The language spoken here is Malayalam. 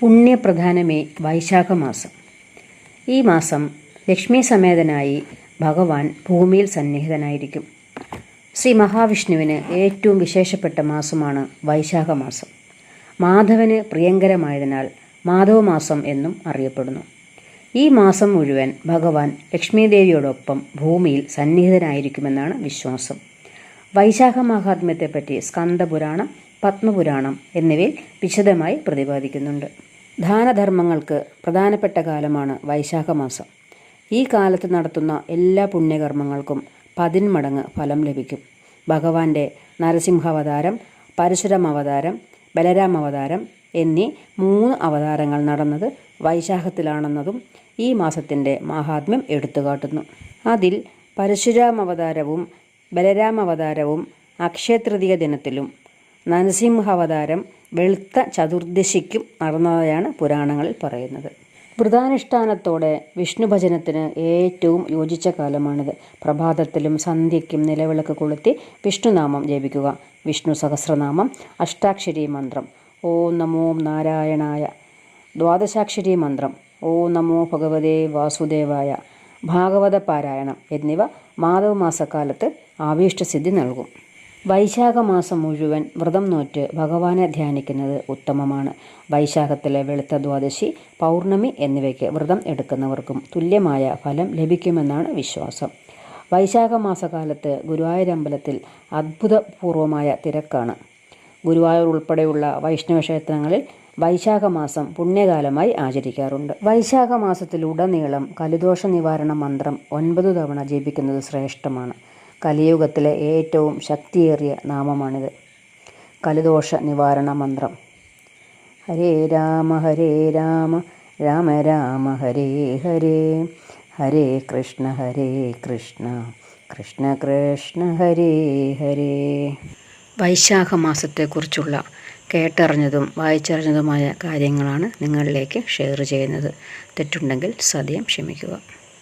പുണ്യപ്രധാനമേ വൈശാഖ മാസം ഈ മാസം ലക്ഷ്മി സമേതനായി ഭഗവാൻ ഭൂമിയിൽ സന്നിഹിതനായിരിക്കും. ശ്രീ മഹാവിഷ്ണുവിന് ഏറ്റവും വിശേഷപ്പെട്ട മാസമാണ് വൈശാഖ മാസം മാധവന് പ്രിയങ്കരമായതിനാൽ മാധവമാസം എന്നും അറിയപ്പെടുന്നു. ഈ മാസം മുഴുവൻ ഭഗവാൻ ലക്ഷ്മീദേവിയോടൊപ്പം ഭൂമിയിൽ സന്നിഹിതനായിരിക്കുമെന്നാണ് വിശ്വാസം. വൈശാഖ മഹാത്മ്യത്തെപ്പറ്റി സ്കന്ദപുരാണം പത്മപുരാണം എന്നിവയിൽ വിശദമായി പ്രതിപാദിക്കുന്നുണ്ട്. ദാനധർമ്മങ്ങൾക്ക് പ്രധാനപ്പെട്ട കാലമാണ് വൈശാഖ മാസം. ഈ കാലത്ത് നടത്തുന്ന എല്ലാ പുണ്യകർമ്മങ്ങൾക്കും പതിന്മടങ്ങ് ഫലം ലഭിക്കും. ഭഗവാന്റെ നരസിംഹാവതാരം പരശുരാം അവതാരം ബലരാം അവതാരം എന്നീ മൂന്ന് അവതാരങ്ങൾ നടന്നത് വൈശാഖത്തിലാണെന്നതും ഈ മാസത്തിന്റെ മാഹാത്മ്യം എടുത്തുകാട്ടുന്നു. അതിൽ പരശുരാം അവതാരവും ബലരാം അവതാരവും അക്ഷയതൃതീയ ദിനത്തിലും നരസിംഹാവതാരം വെളുത്ത ചതുർദശിക്കും നടന്നതായാണ് പുരാണങ്ങളിൽ പറയുന്നത്. വ്രതാനുഷ്ഠാനത്തോടെ വിഷ്ണു ഭജനത്തിന് ഏറ്റവും യോജിച്ച കാലമാണിത്. പ്രഭാതത്തിലും സന്ധ്യയ്ക്കും നിലവിളക്ക് കൊളുത്തി വിഷ്ണുനാമം ജപിക്കുക. വിഷ്ണു സഹസ്രനാമം അഷ്ടാക്ഷരി മന്ത്രം. ഓം നമോ നാരായണായ. ദ്വാദശാക്ഷരി മന്ത്രം. ഓം നമോ ഭഗവതേ വാസുദേവായ. ഭാഗവത പാരായണം എന്നിവ മാധവമാസക്കാലത്ത് ആഭീഷ്ടസിദ്ധി നൽകും. വൈശാഖ മാസം മുഴുവൻ വ്രതം നോറ്റ് ഭഗവാനെ ധ്യാനിക്കുന്നത് ഉത്തമമാണ്. വൈശാഖത്തിലെ വെളുത്ത ദ്വാദശി പൗർണമി എന്നിവയ്ക്ക് വ്രതം എടുക്കുന്നവർക്കും തുല്യമായ ഫലം ലഭിക്കുമെന്നാണ് വിശ്വാസം. വൈശാഖ മാസകാലത്ത് ഗുരുവായൂരമ്പലത്തിൽ അത്ഭുതപൂർവമായ തിരക്കാണ്. ഗുരുവായൂർ ഉൾപ്പെടെയുള്ള വൈഷ്ണവ ക്ഷേത്രങ്ങളിൽ വൈശാഖ മാസം പുണ്യകാലമായി ആചരിക്കാറുണ്ട്. വൈശാഖ മാസത്തിലുടനീളം കലിദോഷ നിവാരണ മന്ത്രം ഒൻപത് തവണ ജപിക്കുന്നത് ശ്രേഷ്ഠമാണ്. കലിയുഗത്തിലെ ഏറ്റവും ശക്തിയേറിയ നാമമാണിത്. കലുദോഷ നിവാരണ മന്ത്രം. ഹരേ രാമ ഹരേ രാമ രാമ രാമ ഹരേ ഹരേ. ഹരേ കൃഷ്ണ ഹരേ കൃഷ്ണ കൃഷ്ണ കൃഷ്ണ ഹരേ ഹരേ. വൈശാഖ മാസത്തെക്കുറിച്ചുള്ള കേട്ടറിഞ്ഞതും വായിച്ചറിഞ്ഞതുമായ കാര്യങ്ങളാണ് നിങ്ങളിലേക്ക് ഷെയർ ചെയ്യുന്നത്. തെറ്റുണ്ടെങ്കിൽ സദ്യം ക്ഷമിക്കുക.